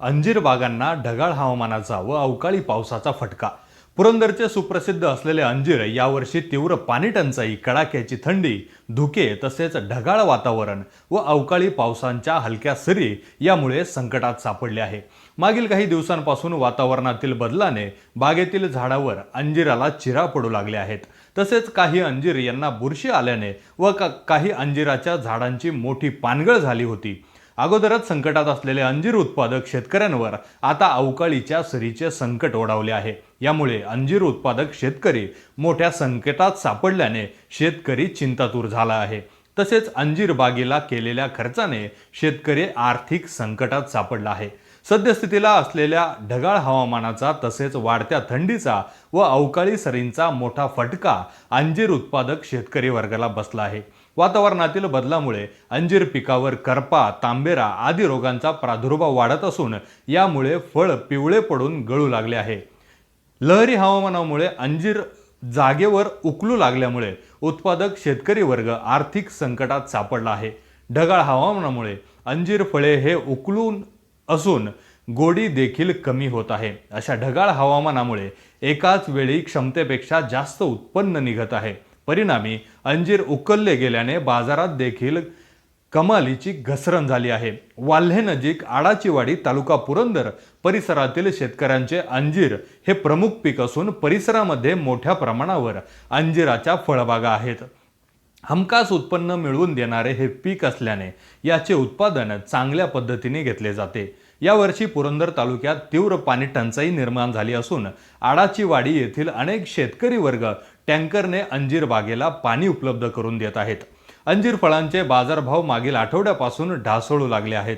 अंजीर बागांना ढगाळ हवामानाचा व अवकाळी पावसाचा फटका. पुरंदरचे सुप्रसिद्ध असलेले अंजीर यावर्षी तीव्र पाणी टंचाई कडाक्याची थंडी धुके तसेच ढगाळ वातावरण व अवकाळी पावसांच्या हलक्या सरी यामुळे संकटात सापडले आहे. मागील काही दिवसांपासून वातावरणातील बदलाने बागेतील झाडावर अंजिराला चिरा पडू लागले आहेत. तसेच काही अंजीर यांना बुरशी आल्याने व का- काही अंजिराच्या झाडांची मोठी पानगळ झाली होती. अगोदरच संकटात असलेले अंजीर उत्पादक शेतकऱ्यांवर आता अवकाळीच्या सरीचे संकट ओढावले आहे. यामुळे अंजीर उत्पादक शेतकरी मोठ्या संकटात सापडल्याने शेतकरी चिंतातूर झाला आहे. तसेच अंजीर बागेला केलेल्या खर्चाने शेतकरी आर्थिक संकटात सापडला आहे. सद्यस्थितीला असलेल्या ढगाळ हवामानाचा तसेच वाढत्या थंडीचा व अवकाळी सरींचा मोठा फटका अंजीर उत्पादक शेतकरी वर्गाला बसला आहे. वातावरणातील बदलामुळे अंजीर पिकावर करपा तांबेरा आदी रोगांचा प्रादुर्भाव वाढत असून यामुळे फळ पिवळे पडून गळू लागले आहे. लहरी हवामानामुळे अंजीर जागेवर उकलू लागल्यामुळे उत्पादक शेतकरी वर्ग आर्थिक संकटात सापडला आहे. ढगाळ हवामानामुळे अंजीर फळे हे उकलून असून गोडी देखील कमी होत आहे. अशा ढगाळ हवामानामुळे एकाच वेळी क्षमतेपेक्षा जास्त उत्पन्न निघत आहे. परिणामी अंजीर उकलले गेल्याने बाजारात देखील कमालीची घसरण झाली आहे. वाल्हेनजीक आडाचीवाडी तालुका पुरंदर परिसरातील शेतकऱ्यांचे अंजीर हे प्रमुख पीक असून परिसरामध्ये मोठ्या प्रमाणावर अंजिराच्या फळबागा आहेत. हमखास उत्पन्न मिळवून देणारे हे पीक असल्याने याचे उत्पादन चांगल्या पद्धतीने घेतले जाते. यावर्षी पुरंदर तालुक्यात तीव्र पाणी टंचाई निर्माण झाली असून आडाची वाडी येथील अनेक शेतकरी वर्ग टँकरने अंजीर बागेला पाणी उपलब्ध करून देत आहेत. अंजीर फळांचे बाजारभाव मागील आठवड्यापासून ढासळू लागले आहेत.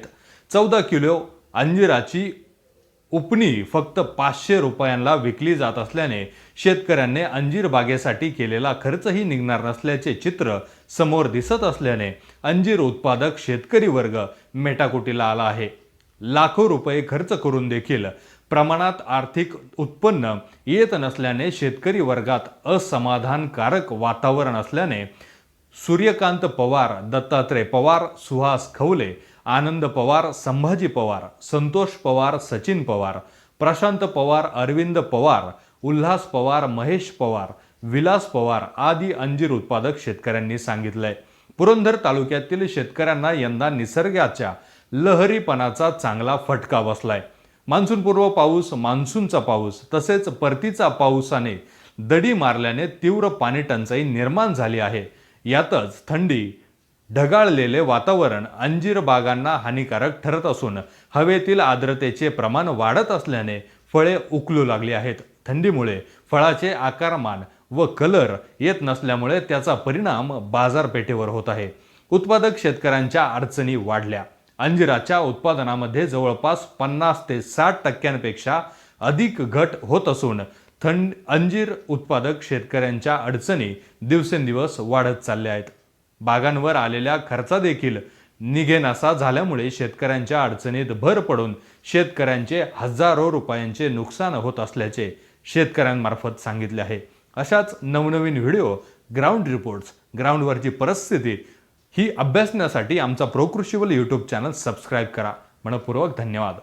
चौदा किलो अंजिराची उपणी फक्त पाचशे रुपयांना विकली जात असल्याने शेतकऱ्यांनी अंजीर बागेसाठी केलेला खर्चही निघणार नसल्याचे चित्र समोर दिसत असल्याने अंजीर उत्पादक शेतकरी वर्ग मेटाकुटीला आला आहे. लाखो रुपये खर्च करून देखील प्रमाणात आर्थिक उत्पन्न येत नसल्याने शेतकरी वर्गात असमाधानकारक वातावरण असल्याने सूर्यकांत पवार दत्तात्रय पवार सुहास खवले आनंद पवार संभाजी पवार संतोष पवार सचिन पवार प्रशांत पवार अरविंद पवार उल्हास पवार महेश पवार विलास पवार आदी अंजीर उत्पादक शेतकऱ्यांनी सांगितलंय. पुरंदर तालुक्यातील शेतकऱ्यांना यंदा निसर्गाच्या लहरीपणाचा चांगला फटका बसलाय. मान्सूनपूर्व पाऊस मान्सूनचा पाऊस तसेच परतीचा पावसाने दडी मारल्याने तीव्र पाणी टंचाई निर्माण झाली आहे. यातच थंडी ढगाळलेले वातावरण अंजीर बागांना हानिकारक ठरत असून हवेतील आर्द्रतेचे प्रमाण वाढत असल्याने फळे उकलू लागली आहेत. थंडीमुळे फळाचे आकारमान व कलर येत नसल्यामुळे त्याचा परिणाम बाजारपेठेवर होत आहे. उत्पादक शेतकऱ्यांच्या अडचणी वाढल्या. अंजिराच्या उत्पादनामध्ये जवळपास पन्नास ते साठ टक्क्यांपेक्षा अधिक घट होत असून थंड अंजीर उत्पादक शेतकऱ्यांच्या अडचणी दिवसेंदिवस वाढत चालल्या आहेत. बागांवर आलेल्या खर्चा देखील निघेनासा झाल्यामुळे शेतकऱ्यांच्या अडचणीत भर पडून शेतकऱ्यांचे हजारो रुपयांचे नुकसान होत असल्याचे शेतकऱ्यांमार्फत सांगितले आहे. अशाच नवनवीन व्हिडिओ ग्राउंड रिपोर्ट्स ग्राउंडवरची परिस्थिती ही अभ्यासण्यासाठी आमचा प्रोकृषीवल यूट्यूब चॅनल सबस्क्राईब करा. मनपूर्वक धन्यवाद.